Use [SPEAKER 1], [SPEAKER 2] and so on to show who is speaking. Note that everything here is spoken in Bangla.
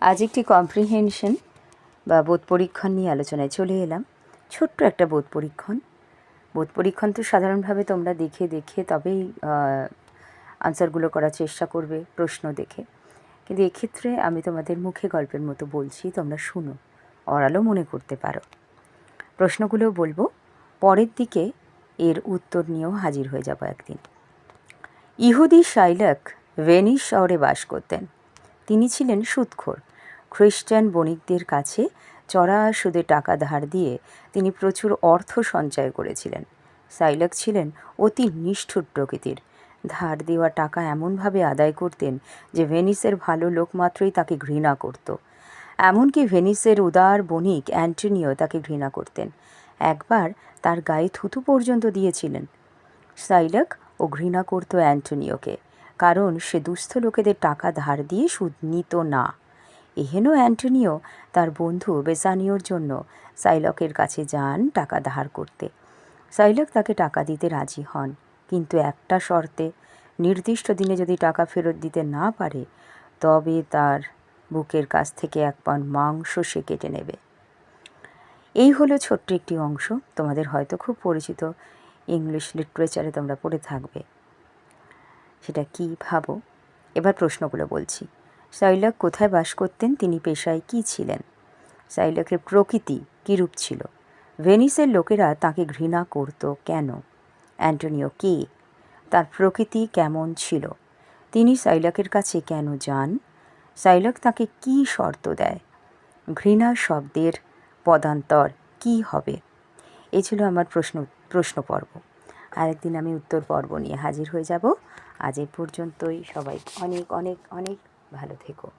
[SPEAKER 1] আজ একটি কম্প্রিহেনশন বা বোধ পরীক্ষণ নিয়ে আলোচনায় চলে এলাম। ছোট্ট একটা বোধ পরীক্ষণ। বোধ পরীক্ষণ তো সাধারণভাবে তোমরা দেখে দেখে তবেই আনসারগুলো করার চেষ্টা করবে, প্রশ্ন দেখে। কিন্তু এক্ষেত্রে আমি তোমাদের মুখে গল্পের মতো বলছি, তোমরা শুনো অরালো মনে করতে পারো। প্রশ্নগুলোও বলব। পরের দিকে এর উত্তর নিয়েও হাজির হয়ে যাব একদিন। ইহুদি শাইলাক ভেনিস শহরে বাস করতেন। তিনি ছিলেন সুদখোর খ্রিস্টান বণিকদের কাছে চড়া সুদে টাকা ধার দিয়ে তিনি প্রচুর অর্থ সঞ্চয় করেছিলেন। সাইলাক ছিলেন অতি নিষ্ঠুর প্রকৃতির। ধার দেওয়া টাকা এমনভাবে আদায় করতেন যে ভেনিসের ভালো লোক মাত্রই তাকে ঘৃণা করত। এমনকি ভেনিসের উদার বণিক অ্যান্টনিও তাকে ঘৃণা করতেন। একবার তার গায়ে থুতু পর্যন্ত দিয়েছিলেন। সাইলাক ও ঘৃণা করত অ্যান্টনিওকে। কারণ সে দুস্থ লোকেদের টাকা ধার দিয়ে সুদ নিত না। এহেন অ্যান্টনিও তার বন্ধু বেসানিওর জন্য সাইলকের কাছে যান টাকা ধার করতে। সাইলক তাকে টাকা দিতে রাজি হন, কিন্তু একটা শর্তে, নির্দিষ্ট দিনে যদি টাকা ফেরত দিতে না পারে, তবে তার বুকের কাছ থেকে এক পান মাংস সে কেটে নেবে। এই হলো ছোট্ট একটি অংশ, তোমাদের হয়তো খুব পরিচিত, ইংলিশ লিটারেচারে তোমরা পড়ে থাকবে। সেটা কী ভাবো? এবার প্রশ্নগুলো বলছি। সাইলাক কোথায় বাস করতেন, তিনি পেশায় কী ছিলেন? সাইলাকের প্রকৃতি কীরূপ ছিল? ভেনিসের লোকেরা তাকে ঘৃণা করত কেন? অ্যান্টোনিও কে? তার প্রকৃতি কেমন ছিল? তিনি সাইলাকের কাছে কেন যান? সাইলাক তাকে কি শর্ত দেয়? ঘৃণা শব্দের পদান্তর কি হবে? এ ছিল আমার প্রশ্ন প্রশ্ন পর্ব আরেকদিন আমি উত্তর পর্ব নিয়ে হাজির হয়ে যাব। আজ এ পর্যন্তই। সবাই অনেক অনেক অনেক ভালো থেকো।